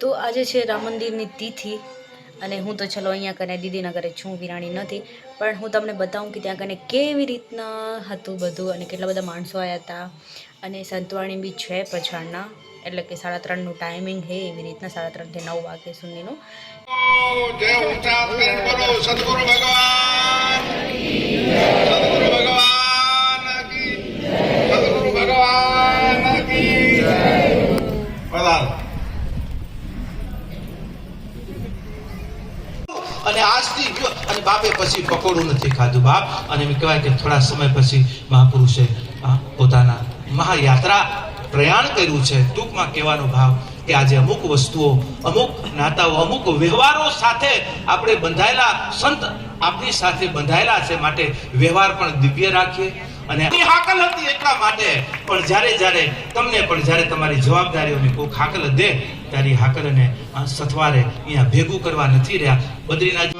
તો આજે છે રામ મંદિરની તિથિ અને હું તો ચલો અહીંયા કને દીદીના ઘરે છું વિરાણી નથી પણ હું તમને બતાવું કે ત્યાં કને કેવી રીતના હતું બધું અને કેટલા બધા માણસો આવ્યા હતા અને સંતવાણી બી છે પછાડના એટલે કે સાડા ત્રણનું ટાઈમિંગ છે એવી રીતના સાડા ત્રણથી નવ વાગે સુધીનું સદગુરુ કી પધારો. અને આજથી ગયો અને બાપે પછી પકોડું નથી ખાધું, બાપ. અને એમ કહેવાય કે થોડા સમય પછી મહાપુરુષે પોતાના મહાયાત્રા પ્રયાણ કર્યું છે. ટૂંકમાં કહેવાનો ભાવ કે આજે અમુક વસ્તુઓ, અમુક નાતાઓ, અમુક વ્યવહારો સાથે આપણે બંધાયેલા, સંત આપણી સાથે બંધાયેલા છે માટે વ્યવહાર પણ દિવ્ય રાખીએ. અને હાકલ હતી એટલા માટે, પણ જ્યારે જ્યારે તમને, પણ જ્યારે તમારી જવાબદારીઓની કોઈ હાકલ દે ત્યારે હાકલને સથવારે અહીંયા ભેગું કરવા નથી રહ્યા. Badrinath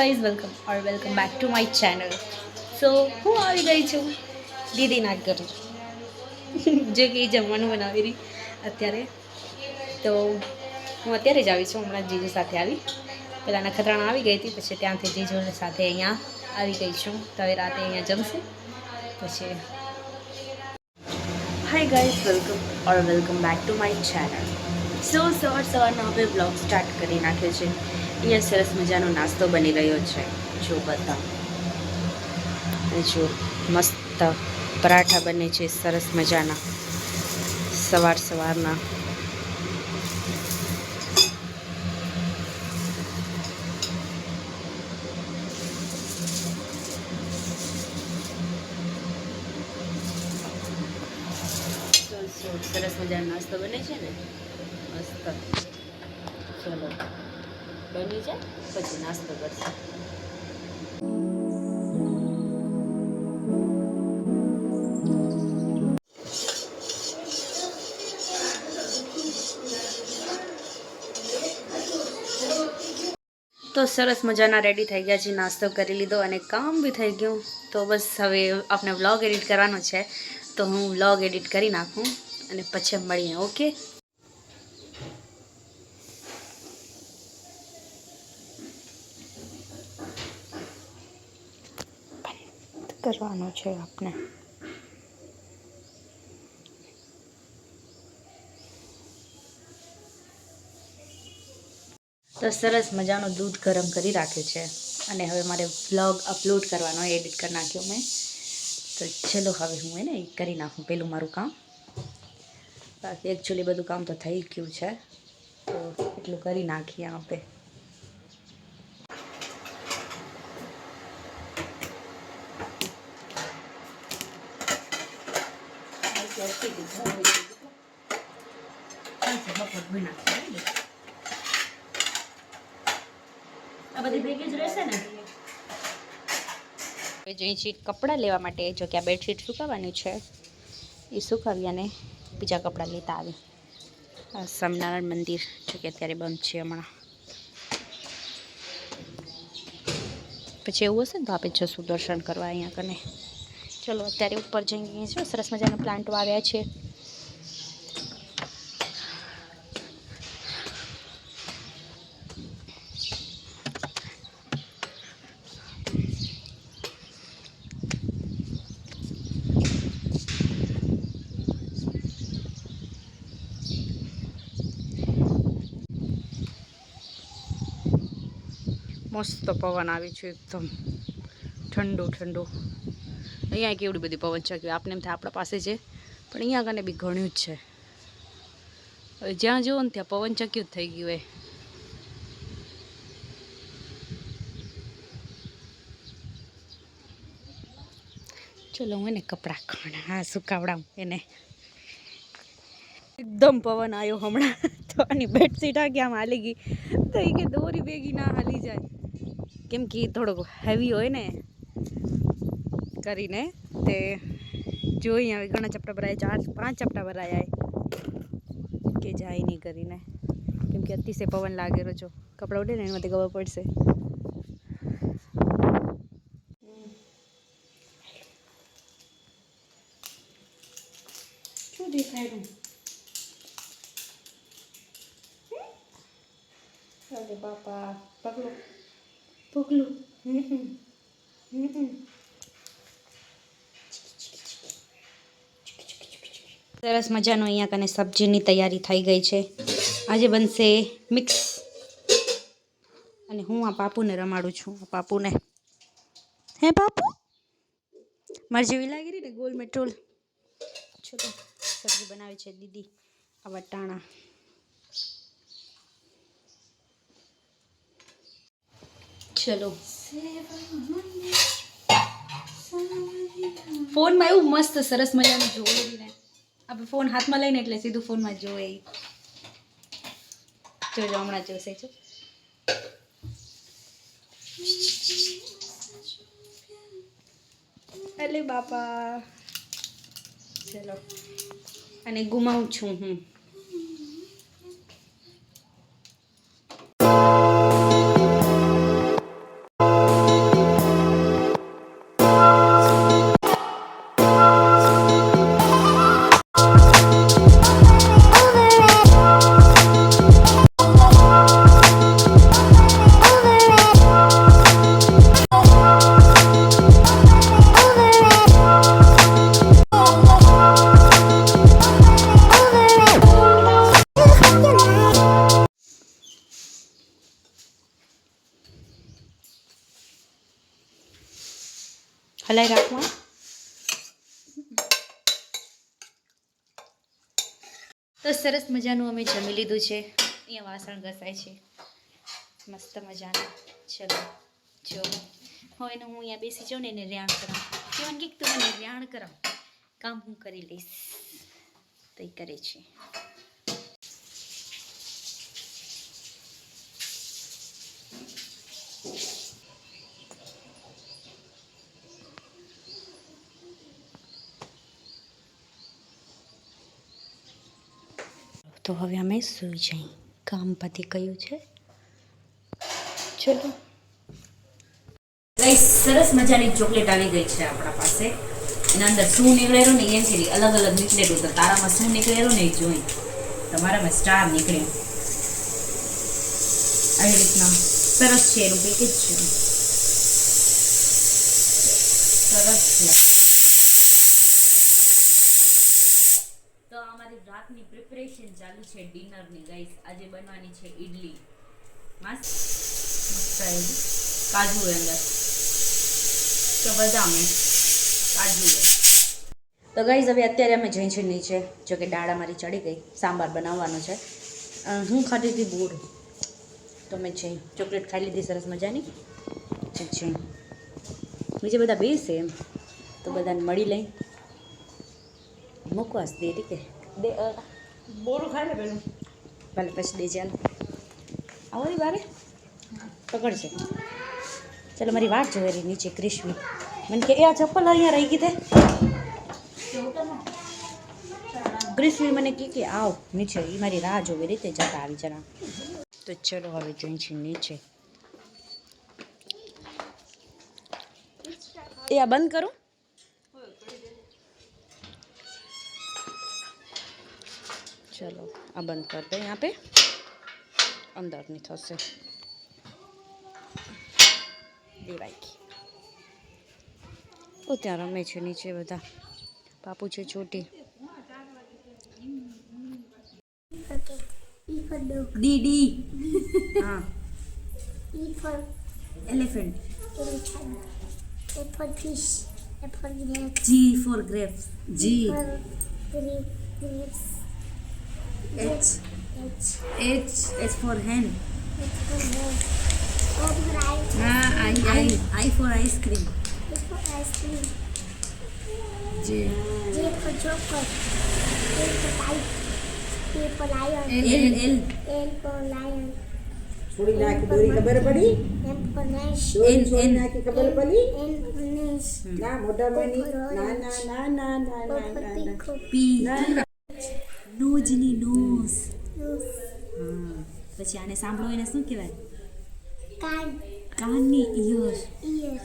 guys welcome or welcome back to my channel so હું આવી ગઈ છું? દીદીના ઘરે જે કે જમવાનું બનાવી રહી અત્યારે. તો હું અત્યારે જ આવી છું. હમણાં જીજુ સાથે આવી. પહેલાં નખત્રાણા આવી ગઈ હતી, પછી ત્યાંથી જીજુ સાથે અહીંયા આવી ગઈ છું. તો હવે રાતે અહીંયા જમશે. પછી hi guys welcome or welcome back to my channel so સવાર સવારનો હવે બ્લોગ સ્ટાર્ટ કરી નાખ્યો છે. અહીંયા સરસ મજાનો નાસ્તો બની રહ્યો છે. જો બધા. અને જો મસ્ત પરાઠા બને છે, સરસ મજાના. સવાર સવારના. સરસ મજાનો નાસ્તો બને છે ને મસ્ત ચલો બની જાય, પછી નાસ્તો કરશે. તો સરસ મજાના રેડી થઈ ગયા છે નાસ્તો કરી લીધો અને કામ બી થઈ ગયું. તો બસ હવે આપણે વ્લોગ એડિટ કરવાનો છે. તો હું વ્લોગ એડિટ કરી નાખું અને પછી મળીએ ઓકે કરવાનો છે આપણે તો સરસ મજાનું દૂધ ગરમ કરી રાખ્યું છે. અને હવે મારે વ્લોગ અપલોડ કરવાનો એડિટ કરી નાખ્યો મેં. તો ચલો હવે હું એને કરી નાખું પેલું મારું કામ. બાકી એકચ્યુઅલી બધું કામ તો થઈ ગયું છે. તો એટલું કરી નાખીએ આપણે. કપડાં લેવા માટે જો કે આ બેડશીટ સુકાવવાની છે, એ સુકાવી અને બીજા કપડાં લેતા આવી. આ સ્વામિનારાયણ મંદિર જો કે અત્યારે બંધ છે હમણાં. પછી એવું હશે ને તો આપણે જશું દર્શન કરવા અહીંયા કને. ચલો, અત્યારે ઉપર જઈએ છીએ સરસ મજાનો પ્લાન્ટો આવ્યા છે. મસ્ત પવન આવી છે એકદમ. ઠંડુ, ઠંડો. અહીંયા કેવડી બધી પવન છે કે આપને એમ થાય આપણા પાસે છે, પણ અહીંયા કને બી ઘણું જ છે. હવે જ્યાં જુઓ ને ત્યાં પવન ચક્યું જ થઈ ગયું હોય. ચલો હું એને કપડાં ખણા સુકાવડાવું એને. એકદમ પવન આવ્યો હમણાં. તો આની બેડશીટ આ આમ હાલી ગઈ. તો એ કે દોરી ભેગી ના હાલી જાય. કેમ કે થોડોક હેવી હોય ને કરીને તે જોઈએ હવે ઘણા ચપટા ભરાય ચાર પાંચ ચપટા ભરાયા કે જાય નહીં કરીને. કેમ કે અતિશય પવન લાગેલો છો કપડાં ઉડે ને એમાંથી ખબર પડશે. અરે બાપા, પગલું. પગલું. હમ. હમ હમ. સરસ મજાનો અહીંયા કને સબ્જીની તૈયારી થઈ ગઈ છે. આજે બનશે મિક્સ. અને હું આ પાપુને રમાડું છું, આ પાપુને. હે પાપુ? મારી જેવી લાગી રહી ને ગોલ મેટ્રોલ? છોકરો સબ્જી બનાવે છે દીદી, આ વટાણા. ચલો. ફોનમાં એવું મસ્ત સરસ મજાનું જોવે ને આપણે ફોન હાથમાં લઈને એટલે સીધું ફોનમાં જોવે. જોજો હમણાં જોશે, જો. અલે બાપા. ચલો. અને ગુમાવું છું હું. મજાનું અમે જમી લીધું છે. અહીંયા વાસણ ઘસાય છે. મસ્ત મજાનું. ચલો, જો. હોય ને હું અહીંયા બેસી જાઉં ને એને રેણ કરાવું. કેવાનું કે તું મને રેણ કરાવ. કામ હું કરી લઈશ. તે કરે છે. તો હવે અમે સૂઈ જઈ. કામ પતી કયું છે. ચલો. સરસ મજાની ચોકલેટ આવી ગઈ છે આપણા પાસે. એના અંદર શું નીકળેલું ને એમ કે અલગ અલગ નીકળેલું તો તારામાં શું નીકળેલું ને એ જોઈ. તમારામાં સ્ટાર નીકળ્યું આવી રીતના સરસ છે એનું પેકેજ છે સરસ છે તો અમારી રાતની પ્રિપરેશન ચાલુ છે ગાઈસ આજે બનવાની છે ઈડલી. મસ્ત. કાજુ અંદર. તો બદામ. કાજુ તો ગાઈઝ હવે અત્યારે અમે જઈ છીએ નીચે જો કે દાળ અમારી ચડી ગઈ. સાંભાર બનાવવાનો છે. હું ખાધી હતી બોર તો મેં જઈ ચોકલેટ ખાઈ લીધી સરસ મજાની. જઈ બીજે બધા બેસે એમ તો બધાને મળી લઈ. મૂકવાસ દે કે દે બોરું ખાઈ લે પેલું. ભલે પછી દે આવો ને બારે. પકડશે ચાલો, મારી વાત જોવે રહી નીચે ક્રિશ્મી મને કે, એ આ ચપ્પલ અહીંયા રહી ગઈ તે. ક્રિશ્મી મને કી કે, આવ નીચે. એ મારી રાહ જોવી રીતે જતા આવી જરા. તો ચલો, હવે જોઈ છે નીચે. એ આ બંધ કરું? ચલો. આ બંધ કર દે यहाँ पे અંદર ની થશે દેવાય ગઈ ઓ ત્યાં રમે છે નીચે બધા પાપુ છે છોટી E for dog. ડીડી હા E for elephant elephant. A for fish. A for grapes. G for grapes G For grape, grapes. H. H H for hen. Ah, I, I, I for ice cream. J. J for joker. K for kite. K for lion. L, L. L for lion. छोड़ी ना की दूरी खबर पड़ी M for nash. N, छोड़ी N. ना की खबर पड़ी N for nash. ना मोटा मनी ना ना ना ना ना ना ना P. ना નોજની નોઝ Nose. હા પછી આને સાંભળો એને શું કહેવાય? કાન. કાનની ઇયર Ear.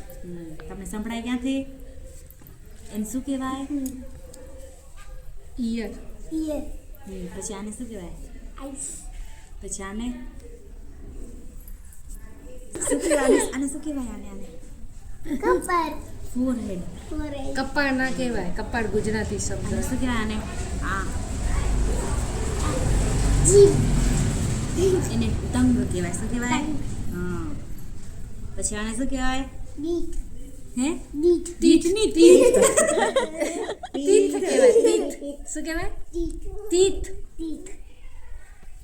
તમને સંભળાય ક્યાંથી? એને શું કહેવાય? Ear Ear. પછી આને શું કહેવાય? આઈસ. પછી આને? શું કહેવાય આને- આને શું કહેવાય આને આને? Copper. ફોરહેડ. કપાળ ના કહેવાય કપાળ ગુજરાતી શબ્દ. શું કહેવાય આને? આ. એને તંગ કહેવાય શું કહેવાય હા પછી આને શું કહેવાય. હે Beak. તીથની તીથ તીથ કહેવાય તીથ શું કહેવાય Teeth. તીથ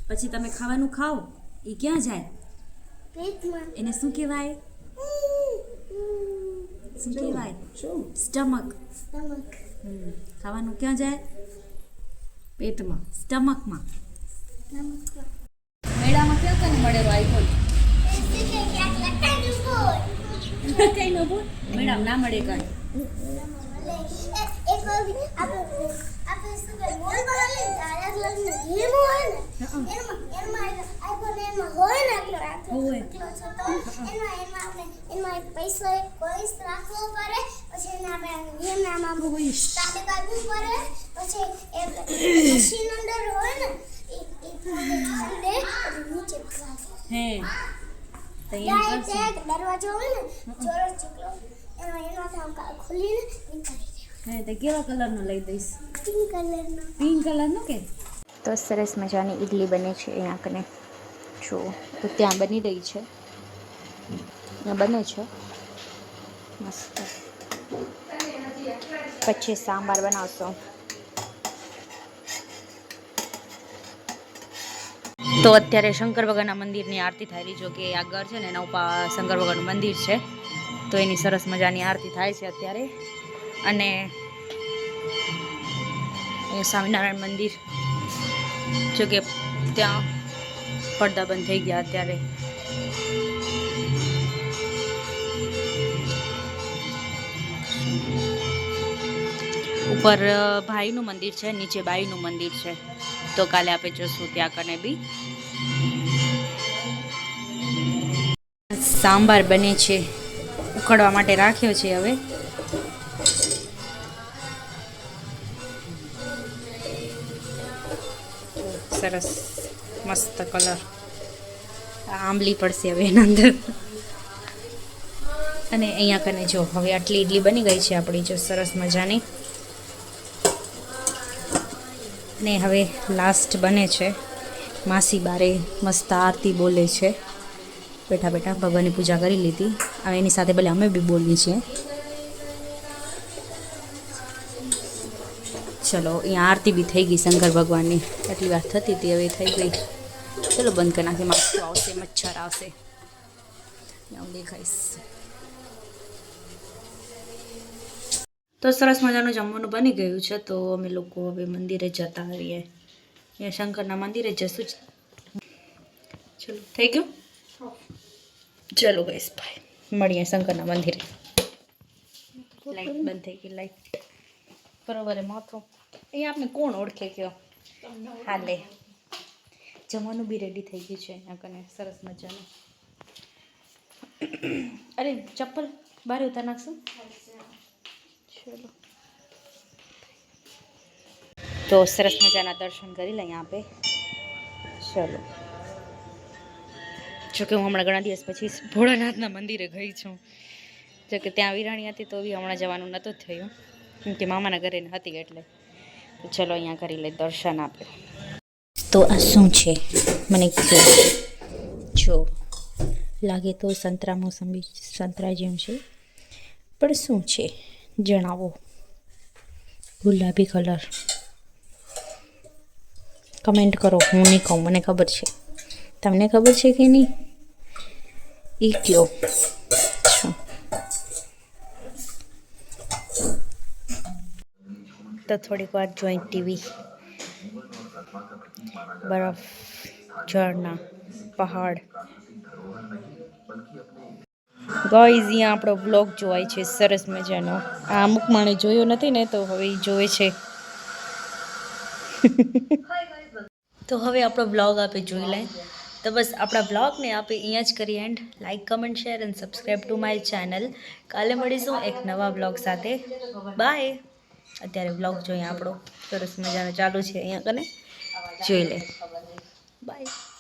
પછી તમે ખાવાનું ખાઓ. એ ક્યાં જાય? પેટમાં. એને શું કહેવાય? શું કહેવાય? સ્ટમક. સ્ટમક. ખાવાનું ક્યાં જાય? પેટમાં. સ્ટમકમાં. સ્ટમક મેળામાં ક્યાં કને મળેલો આઈફોન કઈ ન બોલ મેડમ ના મળે કઈ એક વાર આપણે આપણે શું કહે મોલ બનાવી દાદા ક્લાસની ગેમ હોય ને એમાં એમાં આઈફોન એમાં હોય ને આટલો આટલો હોય. આટલો છોટો એમાં એમાં આપણે એમાં એક પૈસો એક કોઈસ રાખવો પડે પછી એને આપણે ગેમ નામ સ્ટાર્ટ કરવું પડે પછી એ મશીન અંદર હોય ને એ એ પોતે ખરીદે પછી નીચે ફેંકે. હે તો એમ ત્યાં એક કરશું એક દરવાજો હોય ને ચોરસ જેટલો એમાં એનો આમ ખોલીને નીકળી કલરનો લઈ દઈશ? પિંક કલરનો. પિંક કલરનો કે? તો સરસ મજાની ઈડલી બને છે અહીંયા કને જો તો ત્યાં બની રહી છે. ત્યાં બને છે. મસ્ત. પછી સાંભાર બનાવશો. તો અત્યારે શંકર ભગવાનના મંદિરની આરતી થાય રહી જો કે આગળ છે ને એના ઉપર શંકર ભગવાનનું મંદિર છે. તો એની સરસ મજાની આરતી થાય છે અત્યારે. અને સ્વામિનારાયણ મંદિર. જો કે ત્યાં પડદા બંધ થઈ ગયા અત્યારે. ઉપર ભાઈનું મંદિર છે, નીચે બાઈનું મંદિર છે. તો કાલે આપણે જશું ત્યાં કને બી. સાંભાર બને છે. ઉકળવા માટે રાખ્યો છે હવે. સરસ મસ્ત કલર. આંબલી પડશે હવે એના અંદર. અને અહીંયા કને જો, હવે આટલી ઇડલી બની ગઈ છે આપણી, જો સરસ મજાની. ને હવે લાસ્ટ બને છે. માસી બારે મસ્ત આરતી બોલે છે. બેઠા બેઠા ભગવાનની પૂજા કરી લીધી. હવે એની સાથે ભલે અમે બી બોલીએ છીએ. ચલો, અહીંયા આરતી બી થઈ ગઈ શંકર ભગવાનની. એટલી વાર થતી હતી, હવે થઈ ગઈ. ચલો, બંધ કરી નાખીએ માછું આવશે, મચ્છર આવશે. હું દેખાઈશ. તો સરસ મજાનું જમવાનું બની ગયું છે, તો અમે લોકો હવે મંદિરે જતા આવીએ. અહીંયા શંકરના મંદિરે જશું ચલો, થઈ ગયું? ચલો ગઈશ ભાઈ મળીએ શંકરના મંદિરે. લાઈટ બંધ થઈ ગઈ લાઈટ બરોબર માથું. અહીંયા આપણે કોણ ઓળખે કયો? હાલે જમવાનું બી રેડી થઈ ગયું છે અહીંયા કને સરસ મજાનું. અરે ચપ્પલ બારે ઉતાર નાખશું? ચલો. તો સરસ મજાના દર્શન કરી લઈએ આપે. ચલો. જોકે હું હમણાં ઘણા દિવસ પછી ભોળાનાથના મંદિરે ગઈ છું. જોકે ત્યાં વિરાણી હતી તો બી હમણાં જવાનું નહોતું થયું. કેમ કે મામાના ઘરે હતી એટલે. ચલો અહીંયા કરી લે દર્શન આપે. તો આ શું છે? મને જો, લાગે તો સંતરા મોસંબી સંતરા જેમ છે. પણ શું છે? જણાવો. ગુલાબી કલર. કમેન્ટ કરો, હું નહીં કહું, મને ખબર છે. તમને ખબર છે કે નહીં? એ કયો શું તો થોડીક વાર જોઈ ટીવી. બરફ, ઝરણા, પહાડ. ગાઈઝ અહીંયા આપણો બ્લોગ જોવાય છે, સરસ મજાનો. આ અમુક માણે જોયો નથી ને, તો હવે એ જોવે છે. તો હવે આપણો બ્લોગ આપે જોઈ લે. તો બસ આપણા બ્લોગને આપણે અહીંયા જ કરીએ and like comment share and subscribe to my channel કાલે મળીશું એક નવા બ્લોગ સાથે. બાય અત્યારે બ્લોગ જોઈએ આપણો. સરસ મજાનો ચાલુ છે અહીંયા કને. જોઈ લે. બાય